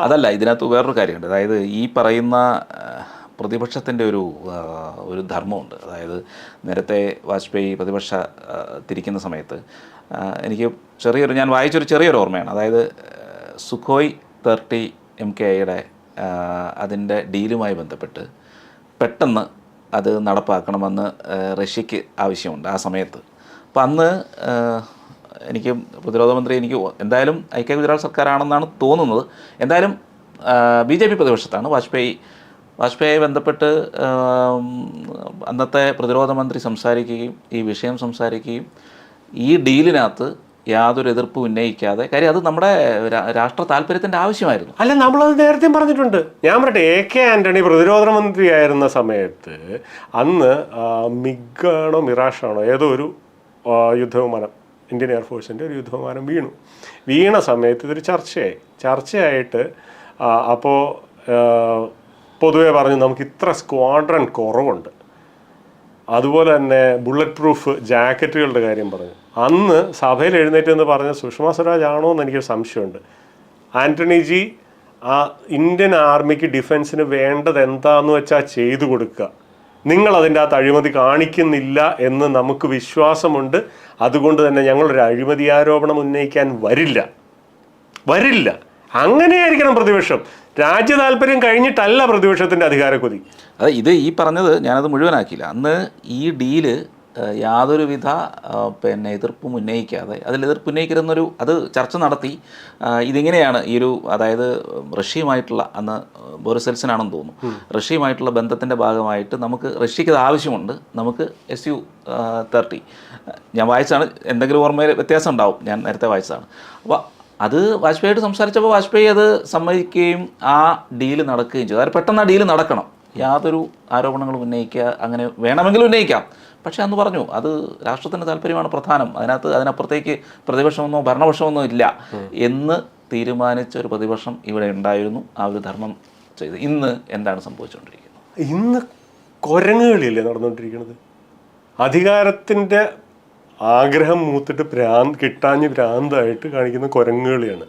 അതല്ല ഇതിനകത്ത് വേറൊരു കാര്യമുണ്ട്. അതായത് ഈ പറയുന്ന പ്രതിപക്ഷത്തിന്റെ ഒരു ഒരു ധർമ്മമുണ്ട്. അതായത് നേരത്തെ വാജ്പേയി പ്രതിപക്ഷ തിരിക്കുന്ന സമയത്ത് എനിക്ക് ചെറിയൊരു ഞാൻ വായിച്ചൊരു ചെറിയൊരു ഓർമ്മയാണ്. അതായത് സുഖോയ് തേർട്ടി എം കെ ഐയുടെ അതിന്റെ ഡീലുമായി ബന്ധപ്പെട്ട് പെട്ടെന്ന് അത് നടപ്പാക്കണമെന്ന് റഷ്യക്ക് ആവശ്യമുണ്ട് ആ സമയത്ത്. അപ്പം അന്ന് എനിക്ക് പ്രതിരോധ മന്ത്രി എനിക്ക് എന്തായാലും ഐക്യ ഗുജറാത്ത് സർക്കാരാണെന്നാണ് തോന്നുന്നത്. എന്തായാലും ബി ജെ പി പ്രതിപക്ഷത്താണ്. വാജ്പേയി വാജ്പേയി ബന്ധപ്പെട്ട് അന്നത്തെ പ്രതിരോധ മന്ത്രി സംസാരിക്കുകയും ഈ വിഷയം സംസാരിക്കുകയും ഈ ഡീലിനകത്ത് യാതൊരു എതിർപ്പും ഉന്നയിക്കാതെ കാര്യം അത് നമ്മുടെ രാഷ്ട്ര താല്പര്യത്തിന്റെ ആവശ്യമായിരുന്നു. അല്ല നമ്മളത് നേരത്തെ പറഞ്ഞിട്ടുണ്ട്. ഞാൻ പറയട്ടെ എ കെ ആന്റണി പ്രതിരോധ മന്ത്രിയായിരുന്ന സമയത്ത് അന്ന് മിഗാണോ മിറാഷാണോ ഏതോ ഒരു യുദ്ധവിമാനം ഇന്ത്യൻ എയർഫോഴ്സിന്റെ ഒരു യുദ്ധവിമാനം വീണു. വീണ സമയത്ത് ഇതൊരു ചർച്ചയായി. ചർച്ചയായിട്ട് അപ്പോൾ പൊതുവേ പറഞ്ഞു നമുക്ക് ഇത്ര സ്ക്വാഡ്രൺ കുറവുണ്ട്. അതുപോലെ തന്നെ ബുള്ളറ്റ് പ്രൂഫ് ജാക്കറ്റുകളുടെ കാര്യം പറഞ്ഞു. അന്ന് സഭയിൽ എഴുന്നേറ്റ് എന്ന് പറഞ്ഞ സുഷമ സ്വരാജ് ആണോ എന്ന് എനിക്കൊരു സംശയമുണ്ട്. ആന്റണി ജി ആ ഇന്ത്യൻ ആർമിക്ക് ഡിഫൻസിന് വേണ്ടത് എന്താന്ന് വെച്ചാൽ ചെയ്തു കൊടുക്കുക. നിങ്ങൾ അതിന്റെ അകത്ത് അഴിമതി കാണിക്കുന്നില്ല എന്ന് നമുക്ക് വിശ്വാസമുണ്ട്. അതുകൊണ്ട് തന്നെ ഞങ്ങളൊരു അഴിമതി ആരോപണം ഉന്നയിക്കാൻ വരില്ല. വരില്ല. അങ്ങനെയായിരിക്കണം പ്രതിപക്ഷം. രാജ്യ താല്പര്യം കഴിഞ്ഞിട്ടല്ല പ്രതിപക്ഷത്തിന്റെ അധികാരക്കൊതി. അതെ ഇത് ഈ പറഞ്ഞത് ഞാനത് മുഴുവനാക്കിയില്ല. അന്ന് ഈ ഡീൽ യാതൊരുവിധ പിന്നെ എതിർപ്പും ഉന്നയിക്കാതെ അതിൽ എതിർപ്പ് ഉന്നയിക്കരുതെന്നൊരു അത് ചർച്ച നടത്തി. ഇതിങ്ങനെയാണ് ഈ ഒരു അതായത് റഷ്യയുമായിട്ടുള്ള അന്ന് ബോറിസെൽസിനാണെന്ന് തോന്നുന്നു. റഷ്യയുമായിട്ടുള്ള ബന്ധത്തിന്റെ ഭാഗമായിട്ട് നമുക്ക് റഷ്യക്ക് ഇത് ആവശ്യമുണ്ട്. നമുക്ക് എസ് യു തേർട്ടി. ഞാൻ വായിച്ചാണ് എന്തെങ്കിലും ഓർമ്മയിൽ വ്യത്യാസം ഉണ്ടാവും. ഞാൻ നേരത്തെ വായിച്ചതാണ്. അപ്പോൾ അത് വാജ്പേയിയായിട്ട് സംസാരിച്ചപ്പോൾ വാജ്പേയി അത് സമ്മതിക്കുകയും ആ ഡീൽ നടക്കുകയും ചെയ്തു. അതായത് പെട്ടെന്ന് ആ ഡീൽ നടക്കണം. യാതൊരു ആരോപണങ്ങളും ഉന്നയിക്കുക അങ്ങനെ വേണമെങ്കിലും ഉന്നയിക്കാം. പക്ഷേ അന്ന് പറഞ്ഞു അത് രാഷ്ട്രത്തിന്റെ താല്പര്യമാണ് പ്രധാനം. അതിനകത്ത് അതിനപ്പുറത്തേക്ക് പ്രതിപക്ഷമൊന്നോ ഭരണപക്ഷമൊന്നോ ഇല്ല എന്ന് തീരുമാനിച്ച ഒരു പ്രതിപക്ഷം ഇവിടെ ഉണ്ടായിരുന്നു. ആ ഒരു ധർമ്മം ചെയ്ത് ഇന്ന് എന്താണ് സംഭവിച്ചുകൊണ്ടിരിക്കുന്നത്? ഇന്ന് കൊരങ്ങുകളില്ലേ നടന്നുകൊണ്ടിരിക്കുന്നത്? അധികാരത്തിന്റെ ആഗ്രഹം മൂത്തിട്ട് ഭ്രാന്ത് കിട്ടാഞ്ഞ് ഭ്രാന്തായിട്ട് കാണിക്കുന്ന കുരങ്ങുകളിയാണ്.